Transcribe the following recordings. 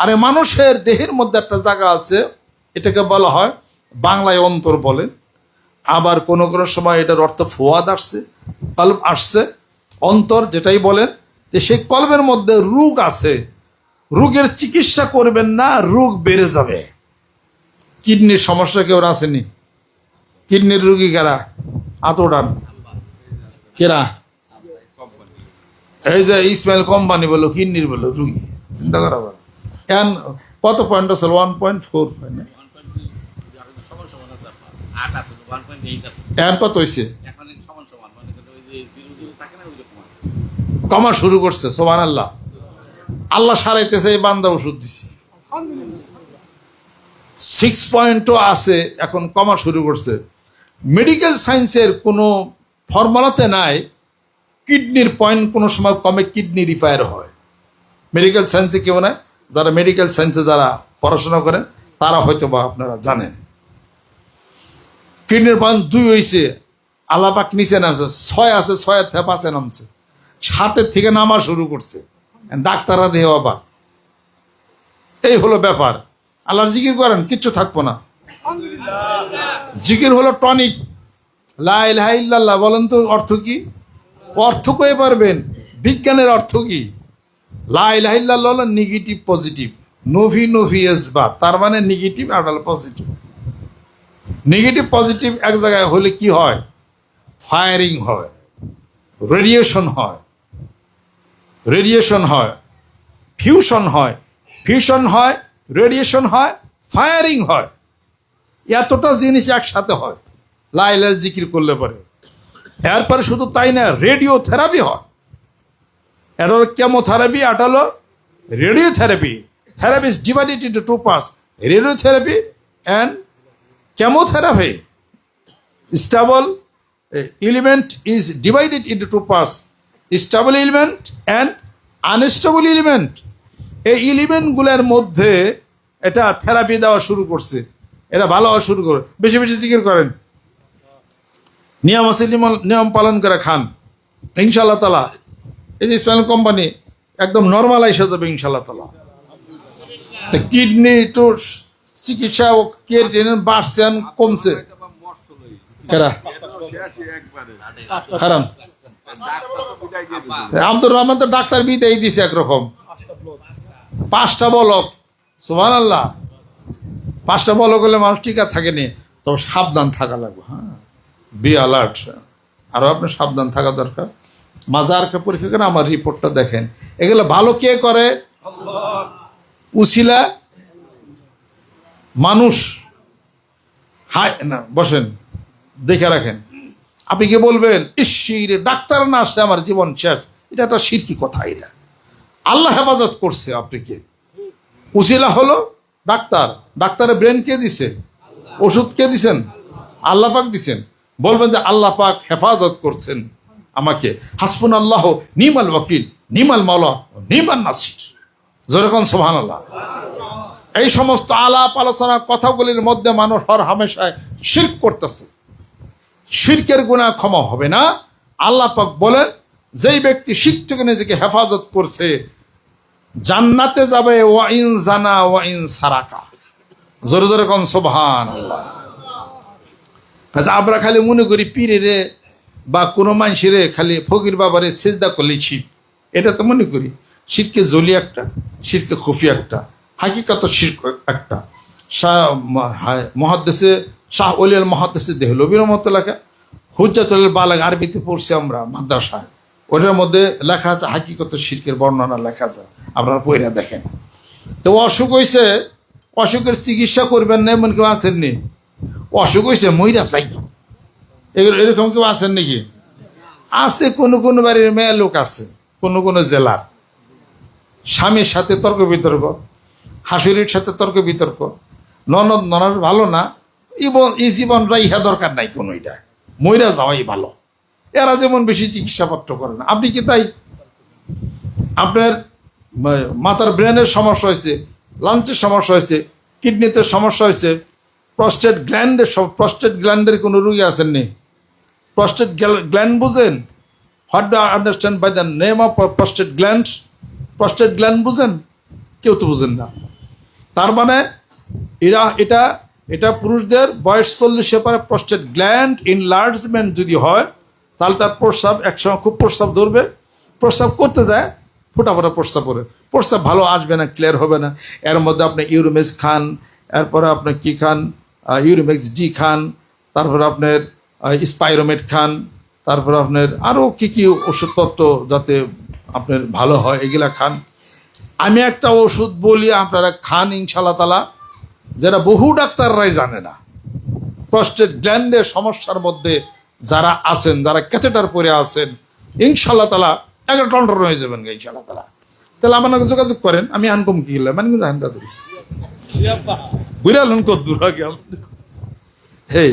আর মানুষের দেহের মধ্যে একটা জায়গা আছে, এটাকে বলা হয়, বাংলায় অন্তর বলে। আবার কোনো কোনো সময় এটার অর্থ ফোয়াদ আসছে কল্প আসছে। অন্তর যেটাই বলেন, যে সেই কল্পের মধ্যে রোগ আছে। রোগের চিকিৎসা করবেন না, রোগ বেড়ে যাবে। কিডনির সমস্যা কেউ আসেনি কিডনির রুগী কারা? আতোডান কেরা? এই যে ইসমাইল কোম্পানি বলো, কিডনির বলো, রুগী। চিন্তা করা এখন কত পয়েন্ট আছে? ওয়ান পয়েন্ট ফোর পয়েন্ট কত হয়েছে কমা শুরু করছে সোমান আল্লাহ আল্লাহ সারাইতেছে এই বান্দা ওষুধ দিছি। সিক্স পয়েন্টও আছে এখন কমা শুরু করছে। মেডিকেল সায়েন্সের কোনো ফর্মুলাতে নাই কিডনির পয়েন্ট কোনো সময় কমে কিডনি রিপায়ার হয়। মেডিকেল সায়েন্সে কেউ নাই। যারা মেডিকেল সায়েন্সে যারা পড়াশোনা করেন, তারা হয়তো বা আপনারা জানেন। কিডনির পয়েন্ট দুই হয়েছে আল্লাপাক নিচে নামছে, ছয় আছে, ছয়ের থেকে পাঁচে নামছে। সাতের থেকে নামা শুরু করছে। ডাক্তাররা দেহ অবাক। এই হলো ব্যাপার। আল্লাহর জিকির করেন, কিচ্ছু থাকব না। জিকির হলো টনিক। লাইল্লাহ বলেন তো অর্থ কি? অর্থ কয়ে পারবেন? বিজ্ঞানের অর্থ কি? লাইল্লাহ হলো নেগেটিভ পজিটিভ নভি নভি এস বা, তার মানে নেগেটিভ আর পজিটিভ নেগেটিভ পজিটিভ এক জায়গায় হলে কি হয়? ফায়ারিং হয়। রেডিয়েশন হয়। রেডিয়েশন হয়। ফিউশন হয়। ফিউশন হয় রেডিয়েশন হয় ফায়ারিং হয়। এতটা জিনিস একসাথে হয়। লাইলাল জিকির করলে পরে। এরপরে শুধু তাই না রেডিও থেরাপি হয়। এটা হলো কেমোথেরাপি এটা হলো radio therapy is divided into two parts radio therapy and stable uh, element is divided into two parts. Stable element and unstable element. এই এলিমেন্টগুলোর মধ্যে এটা থেরাপি দেওয়া শুরু করছে। এটা ভালো হওয়া শুরু করে। বেশি বেশি জিকির করেন। নিয়ম আছে নিয়ম পালন করে খান। ইনশাল্লাহ তালা এই যে স্প্যান কোম্পানি একদম নর্মালাইজ হয়ে যাবে ইনশাল্লাহ তালা কিডনি টু চিকিৎসা ও কেয়ার বাড়ছে আর কমছে। আব্দুর রহমান তো ডাক্তার বিদায় দিছে একরকম। পাঁচটা বলক সুমান আল্লাহ পাঁচটা বলক হলে মানুষ টিকা থাকেনি। তবে সাবধান থাকা লাগবে হ্যাঁ। বি অ্যালার্ট আরও আপনার সাবধান থাকা দরকার। মাজারকে পরীক্ষা করে আমার রিপোর্টটা দেখেন। এগুলো ভালো কে করে? উসিলা মানুষ। হাই না, বসেন, দেখে রাখেন। আপনি কি বলবেন ইসিরে ডাক্তার না আসলে আমার জীবন শেষ। এটা একটা সিরকি কথা এটা। আল্লাহ হেফাজত করছে আপনাকে উসিলা হলো ডাক্তার। ডাক্তারের ব্রেন কে দিছে? ওষুধ কে দিছেন? আল্লাহ পাক দিছেন। বলবেন যে আল্লাহ পাক হেফাজত করছেন। আমাকে হাসপুন আল্লাহ নিমাল ওয়াকিল, নিমাল মাওলা, নিমাল নাসির। যেরকম সোহান আল্লাহ এই সমস্ত আলাপ আলোচনা কথাগুলির মধ্যে মানুষ হর হামেশায় শির্ক করতেছে। শির্কের গুণা ক্ষমা হবে না। আল্লাহ পাক বলেন, যেই ব্যক্তি শির থেকে নিজেকে হেফাজত করছে, জান্নাতে যাবে, ওয়াইন জানা, ওয়াইন সারাকা। জোরে জোরে কন সোভান আল্লাহ আমরা খালি মনে করি পীরে রে বা কোনো মানুষেরে খালি ফকির বাবারে সেজদা করলে এটা তো মনে করি শিরকে জলি একটা শিরকে খুফি একটা, হাকিকত শির একটা। শাহ মহাদ্দেশে, শাহ অলিয়াল মহাদ্দেশে দেহলবি রহমতুল্লাহকে হুজ্জাতুল বালাগ আরবিতে পড়ছি আমরা, মাদ্রাসায়। ওটার মধ্যে লেখা আছে হাকিকত শিরকের বর্ণনা লেখা আছে, আপনারা পয়রা দেখেন। তো অসুখ হয়েছে অসুখের চিকিৎসা করবেন না, এমন কেউ আসেননি অসুখ হয়েছে মহিলা যাই। এগুলো এরকম কেউ আছেন নাকি? আছে, কোনো কোনো বাড়ির মেয়ে লোক আছে, কোনো কোনো জেলার। স্বামীর সাথে তর্ক বিতর্ক, হাসুরির সাথে তর্ক বিতর্ক। ননদ ননদ ভালো না, ইবন এই জীবনটা ইহা দরকার নাই কোনো এটা। মইরা যাওয়াই ভালো। এরা যেমন বেশি চিকিৎসাপত্র করে না। আপনি কি তাই? আপনার মাথার ব্রেনের সমস্যা হয়েছে, লাঞ্চের সমস্যা হয়েছে, কিডনিতে সমস্যা হয়েছে প্রস্টেট গ্ল্যান্ডের প্রস্টেট গ্ল্যান্ডের কোনো রুগী আসেননি প্রস্টেট গ্ল্যান্ড বুঝেন? What do understand by the name of prostate gland prostate gland বুঝেন? কেউ তো বুঝেন না। তার মানে এরা, এটা এটা পুরুষদের বয়স চল্লিশে পরে প্রস্টেট গ্ল্যান্ড ইনলার্জমেন্ট যদি হয়, তাহলে তার প্রস্রাব একসময় খুব প্রস্রাব ধরবে। প্রস্রাব করতে যায়, ফোটা ফোটা প্রস্রাব করে। প্রস্রাব ভালো আসবে না ক্লিয়ার হবে না। এর মধ্যে আপনি ইউরোমেক্স খান, এরপরে আপনি কি খান? ইউরোমেক্স ডি খান, তারপরে আপনার স্পাইরোমেট খান তারপর আপনার আরও কী কী ওষুধপত্র যাতে আপনার ভালো হয় এগুলা খান। আমি একটা ওষুধ বলি আপনারা খান ইনশাল্লাহ তালা যেটা বহু ডাক্তাররাই জানে না প্রস্টেট গ্ল্যান্ডের সমস্যার মধ্যে যারা আছেন যারা ক্যাচেটার পরে আছেন ইনশাল্লাহ তালা এগারো টন্টন হয়ে যাবেন ইনশাল্লাহ তালা তাহলে আমার নাকি যোগাযোগ করেন আমি আনকম কি গেলাম মানে কিন্তু আনকা দিয়েছি বুঝলেন কত দূর আগে হেই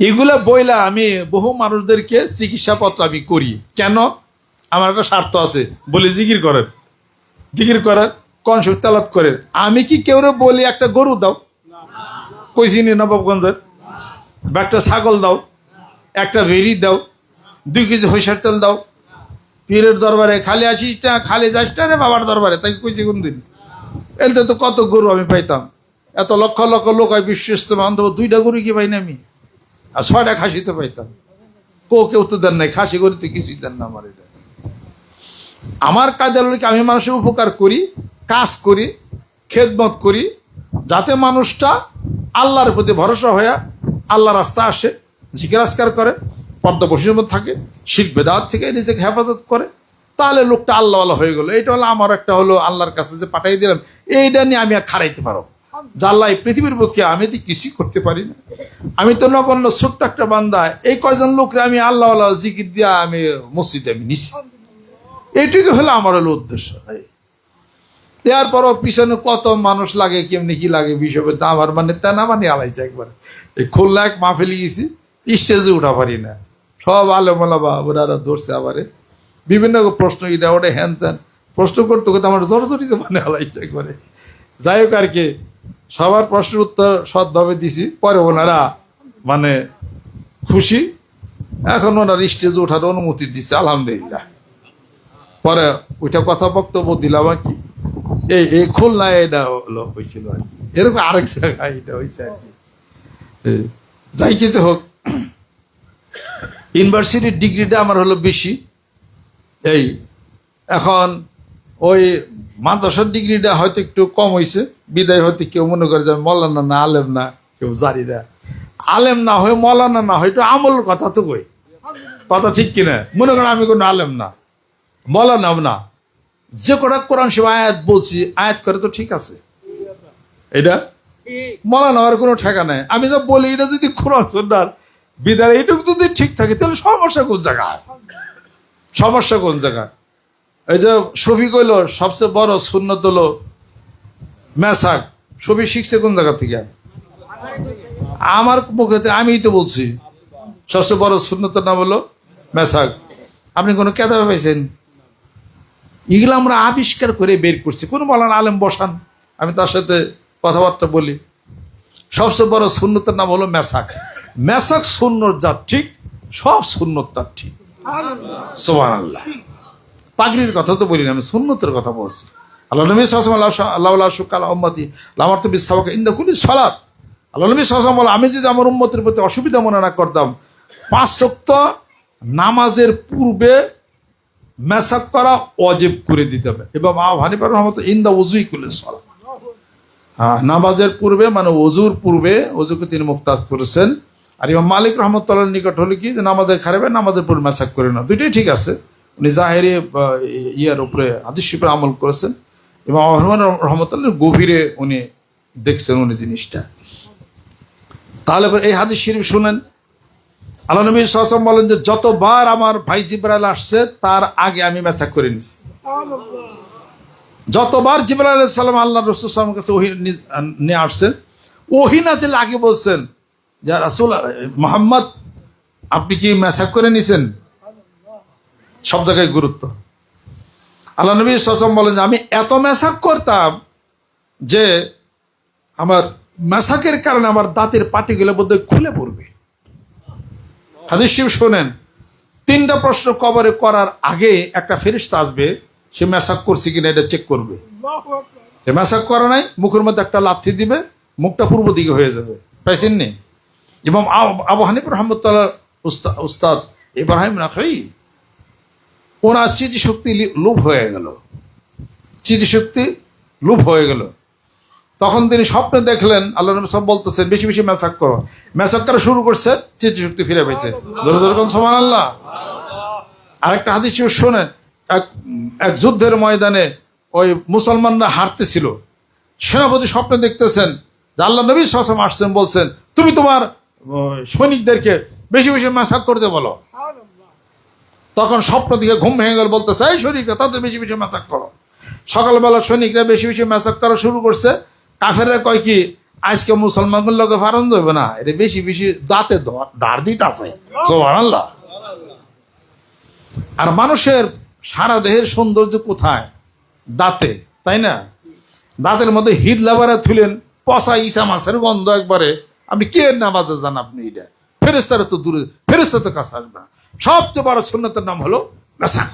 এগুলা বইলা আমি বহু মানুষদেরকে চিকিৎসাপত্র আমি করি। কেন? আমার একটা স্বার্থ আছে, বলে জিকির করেন। জিকির করেন কনসেপ্ট তালাত করেন। আমি কি কেউ বলি, একটা গরু দাও। কইছি নি নবাবগঞ্জের? বা একটা ছাগল দাও। একটা ভেড়ি দাও। দুই কেজি হইসার তেল দাও। পীরের দরবারে, খালি আছিস না খালি যাস না রে বাবার দরবারে, তাকে কইছি কোন দিন এলতে তো কত গরু আমি পাইতাম। এত লক্ষ লক্ষ লোক হয় বিশ্ব ইস্তেমা অন্তত দুইটা গরু কি পাই না আমি? আর ছয়টা খাসি তো পাইতাম। কেউ কেউ তো দেন নাই, খাসি গরু তো কিছুই দেন না আমার এটা। আমার কাজের লোক, আমি মানুষের উপকার করি, কাজ করি, খেদমত করি, যাতে মানুষটা আল্লাহর প্রতি ভরসা হয়ে আল্লাহ রাস্তা আসে জিজ্ঞাসকার করে পর্দা বসির থাকে, শিখ বেদাত থেকে নিজেকে হেফাজত করে, তাহলে লোকটা আল্লাহ আল্লাহ হয়ে গেলো। এটা হলো আমার, একটা হলো আল্লাহর কাছে যে পাঠাই দিলাম, এইটা নিয়ে আমি আর খারাইতে পারো জাল্লা এই পৃথিবীর পক্ষে আমি তো কিছুই করতে পারি না, আমি তো নগণ্য ছোট্ট একটা বান্দা, এই কয়জন লোকরে আমি আল্লাহ আল্লাহ জিকির দিয়া আমি মসজিদে আমি নিছি। এইটুকু হলো আমার হলো উদ্দেশ্য দেওয়ার পরও পিছনে কত মানুষ লাগে, কেমনি কি লাগে বিষয় আমার মানে তা না মানে আলাইছে একবার। এই খুলনা এক মাহফিলি গেছি, স্টেজে উঠা পারি না। সব আলেমলা বা ওরা ধরছে আবারে বিভিন্ন প্রশ্ন এটা ওটা হ্যান ত্যান প্রশ্ন করতে করতে আমার জোর জড়জড়িতে মানে আলাইছে একবারে। যাই হোক আর কি সবার প্রশ্নের উত্তর সৎভাবে দিছি। পরে ওনারা মানে খুশি। এখন ওনার স্টেজে ওঠার অনুমতি দিচ্ছে আলহামদুলিল্লাহ। পরে ওইটা কথা বক্তব্য দিলাম আর কি। এই এই খুলনায় এটা হলো হয়েছিল আর কি। এরকম আরেক জায়গায় এটা হয়েছে আর কি। যাই কিছু হোক, ইউনিভার্সিটির ডিগ্রিটা আমার হলো বেশি। এই, এখন ওই মাদ্রাসার ডিগ্রিটা হয়তো একটু কম হয়েছে বিদায় হতে কেউ মনে করে যে মৌলানা না, আলেম না, কেউ জানি না। আলেম না হয়ে মৌলানা না হয় একটু আমলের কথা তো কই। কথা ঠিক কিনা? মনে করেন আমি কোনো আলেম না মৌলানা না। যে কটা কোরআন সে আয়াত বলছি, আয়াত করে তো ঠিক আছে। এটা? মৌলানা হওয়ার কোনো ঠেকা নাই। আমি যা বলি, এটা যদি কোরআন সন্ন্যার বিদায় এইটুকু যদি ঠিক থাকে, তাহলে সমস্যা কোন জায়গায়? সমস্যা কোন জায়গায়? এই যে শফিক হইল, সবচেয়ে বড় সুন্নত হলো মেসাক শফিক শিখছে কোন জায়গা থেকে? আমার মুখেতে আমিই তো বলছি। সবচেয়ে বড় শূন্যতার নাম হলো মেসাক। আপনি কোনো কেদাবে পাইছেন? এগুলো আমরা আবিষ্কার করে বের করছি। কোন বলান আলেম বসান, আমি তার সাথে কথাবার্তা বলি। সবচেয়ে বড় শূন্যতার নাম হলো মেসাক। মেসাক সুন্নত যা ঠিক, সব সুন্নত তার ঠিক। সোমান আল্লাহ পাগড়ির কথা তো বলি না, আমি সুন্নতের কথা বলছি। আল্লাহ নবী সাসম আল্লাহ সুকাল আহম্মতি আমার তো বিশ্বাসকে ইন্দা কুলি সলাৎ আল্লাহ নবী সাসম বলে, আমি যদি আমার উম্মতের প্রতি অসুবিধা মনে না করতাম, পাঁচ শক্ত নামাজের পূর্বে মেসাক করা অজেব করে দিতে হবে। এবং আব হানিফার রহমত ইন্দা উজুই কুলে সলা হ্যাঁ নামাজের পূর্বে মানে অজুর পূর্বে অজুকে তিনি মুক্তাজ করেছেন। আর ইমাম মালিক রহমতুল্লাহর নিকট হলে কি, যে নামাজের খারাপে নামাজের পূর্বে মেসাক করে না দুইটাই ঠিক আছে। উনি জাহেরি ইয়ার উপরে আদিশিপে আমল করেছেন। এবং রহমান রহমতুল্লাহ গভীরে উনি দেখছেন উনি জিনিসটা। তাহলে এই হাদিস শরীফ শুনেন। আল্লাহ নবী সাসম বলেন যে, যতবার আমার ভাই জিব্রাইল আসছে, তার আগে আমি মেসাক করে নিছি। যতবার জিবরাল আলাইহিস সালাম আল্লাহ রসুল কাছে ওহি নিয়ে আসছেন, ওহি না দিলে আগে বলছেন যে রাসুল, মোহাম্মদ, আপনি কি মেসাক করে নিছেন? সব জায়গায় গুরুত্ব। আল্লাহ নবী সাসম বলেন যে আমি এত মেশাক করতাম যে আমার মেশাকের কারণে আমার দাঁতের পাটিগুলো বোধহয় খুলে পড়বে। হাদিস শিব শোনেন তিনটা প্রশ্ন কবরে করার আগে একটা ফেরিস্তা আসবে সে মেশাক করছে কিনা এটা চেক করবে। এ ম্যাসাক করা নাই মুখের মধ্যে একটা লাথি দিবে মুখটা পূর্ব দিকে হয়ে যাবে। পাইছেন নি? এবং আব- হানিফ রহমতুল্লাহ উস্তাদ উস্তাদ ইব্রাহিম রাখাই ওনার স্মৃতিশক্তি লি- লোভ হয়ে গেল। স্মৃতিশক্তি লুপ হয়ে গেল। তখন তিনি স্বপ্নে দেখলেন, আল্লাহ নবী সব বলতেছেন বেশি বেশি ম্যাসাক করো ম্যাসাক করা শুরু করছে, স্মৃতিশক্তি ফিরে পেয়েছে। সমান আল্লাহ আরেকটা হাদিস শোনেন, এক এক যুদ্ধের ময়দানে ওই মুসলমানরা হারতেছিল। সেনাপতি স্বপ্নে দেখতেছেন যে আল্লাহ নবী সাসম আসছেন, বলছেন, তুমি তোমার সৈনিকদেরকে বেশি বেশি ম্যাসাক করতে বলো। তখন স্বপ্ন দিকে ঘুম ভেঙে গেল বলতে চাই শরীরকে তাদের বেশি বেশি ম্যাচাক করো। সকালবেলা সৈনিকরা বেশি বেশি ম্যাচাক করা শুরু করছে। কাফেররা কয় কি, আজকে মুসলমানগুলোর লোকে ফারন যাবে না এটা বেশি বেশি দাঁতে ধার দিতে আছে সোহান আল্লাহ আর মানুষের সারা দেহের সৌন্দর্য কোথায়? দাঁতে, তাই না? দাঁতের মধ্যে হিট লাভারা থুলেন পচা ইসা মাছের গন্ধ একবারে। আপনি কে নামাজে যান আপনি এটা? ফেরেস্তারা তো দূরে ফেরেস্তা তো কাছে আসবে না। সবচেয়ে বড় সুন্নতের নাম হলো মেসাক।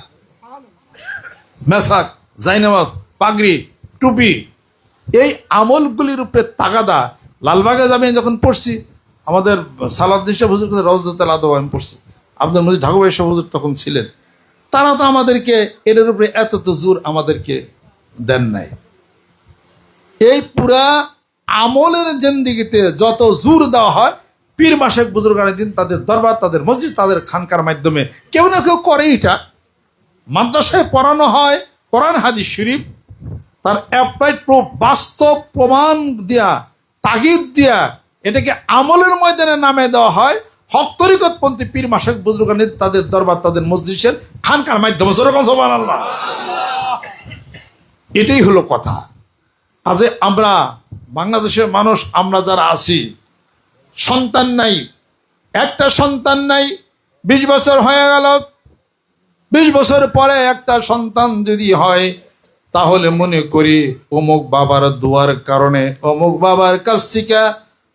মেসাক, জাইনামাজ, পাগড়ি, টুপি। এই আমলগুলির উপরে তাগাদা, লালবাগে যাবে যখন পড়ছি, আমাদের সালাদ্দিন শাহ হুজুর রওজাতুল আদব আমি পড়ছি। আব্দুল মজিদ ঢাকুবাই শাহ হুজুর তখন ছিলেন। তারা তো আমাদেরকে এটার উপরে এত তো জোর আমাদেরকে দেন নাই। এই পুরা আমলের জেন্দিগিতে যত জোর দেওয়া হয় পীর মাসেক বুজুর্গানের দিন, তাদের দরবার, তাদের মসজিদ, তাদের খানকার মাধ্যমে কেউ না কেউ করে এটা। মাদ্রাসায় পড়ানো হয়, কোরআন হাদিস শরীফ, তার অ্যাপ্লাইড বাস্তব প্রমাণ দিয়া, তাগিদ দিয়া এটাকে আমলের ময়দানে নামে দেওয়া হয়। হক তরিকতপন্থী পীর মাসেক বুজুর্গানের তাদের দরবার, তাদের মসজিদের খানকার মাধ্যমে যেরকম সবান আল্লাহ এটাই হলো কথা। কাজে আমরা বাংলাদেশের মানুষ, আমরা যারা আছি সন্তান নাই। একটা সন্তান নাই, বিশ বছর হয়ে গেল। বিশ বছর পরে একটা সন্তান যদি হয়, তাহলে মনে করি অমুক বাবার দোয়ার কারণে, অমুক বাবার কাছ থেকে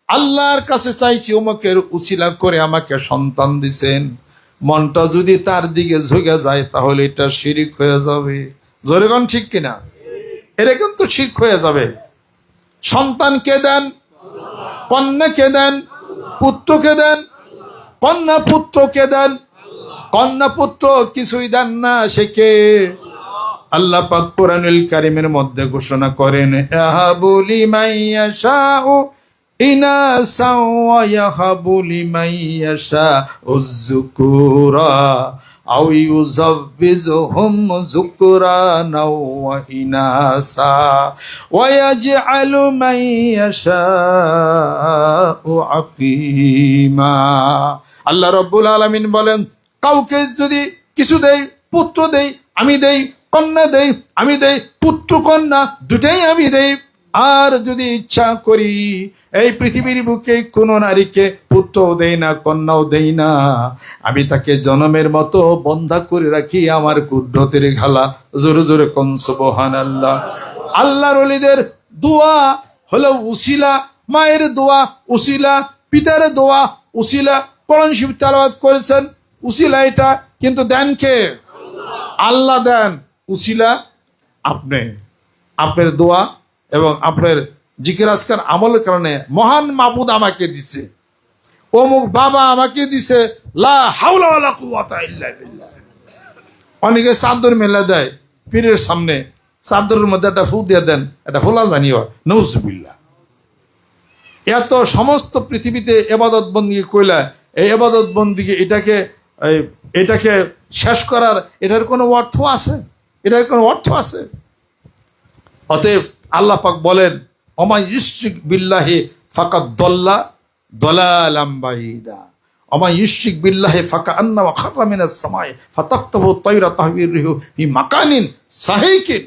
আল্লাহর কাছে চাইছি অমুকের উচিলা করে আমাকে সন্তান দিছেন। মনটা যদি তার দিকে ঝুঁকে যায়, তাহলে এটা শিরিক হয়ে যাবে। জোরেগন ঠিক কিনা? এটা কিন্তু শিখ হয়ে যাবে। সন্তান কে দেন? কন্যা কে দেন, পুত্রকে দেন, কন্যা পুত্রকে দেন। কন্যা পুত্র কিছুই দেন না, সে কে? আল্লাহ পাক কোরআনুল কারিমের মধ্যে ঘোষণা করেন ইয়াহাবুলি মাইয়াশাউ ইনাসা ওয়া ইয়াহাবুলি মাইয়াশাউ যুকুরা যুকরানা ওয়া ইনাসা ওয়া ইয়াজআলু মাইয়াশাউ আকিমা। আল্লাহ রাব্বুল আলামিন বলেন, কাউকে যদি কিছু দেই, পুত্র দেই, আমি দেই, কন্যা দেই, আমি দেই, পুত্র কন্যা, দুটাই আমি দেই। আর যদি ইচ্ছা করি, এই পৃথিবীর বুকে কোনো নারীকে পুত্রও দেই না, কন্যাও দেই না। আমি তাকে জনমের মতো বন্ধা করে রাখি আমার কুদ্রতের ঘালা। জোরে জোরে কনসবহান আল্লাহ আল্লাহর অলিদের দোয়া হলো উসিলা, মায়ের দোয়া উসিলা, পিতার দোয়া উসিলা। কোরআন শিব তেলাওয়াত করেছেন, উসিলা এটা, কিন্তু দেন কে? আল্লাহ দেন, উসিলা আপনি। আপনার দোয়া এবং আপনার জিকির আজকার আমলের কারণে মহান মাবুদ আমাকে দিছে। অমুক বাবা আমাকে দিছে, লা হাওলা অনেকে চাদর মেলা দেয়, পীরের সামনে চাদরের মধ্যে একটা ফুল দিয়ে দেন, একটা ফোলা জানিও নৌজুবিল্লা এত সমস্ত পৃথিবীতে এবাদত বন্দি কইলা, এই এবাদত বন্দিকে এটাকে এটাকে শেষ করার এটার কোনো অর্থ আছে? এটার কোনো অর্থ আছে? অতএব আল্লাহ পাক বলেন অমাই ইশ্রিক বিল্লাহে ফাঁকা দল্লা দলালাম্বাইদা অমাই ইশিক বিল্লাহে ফাঁকা আন্না খারামিনা সময় সামাই তৈরা তাহবির রিহু ই মাকানিন সাহিকিন।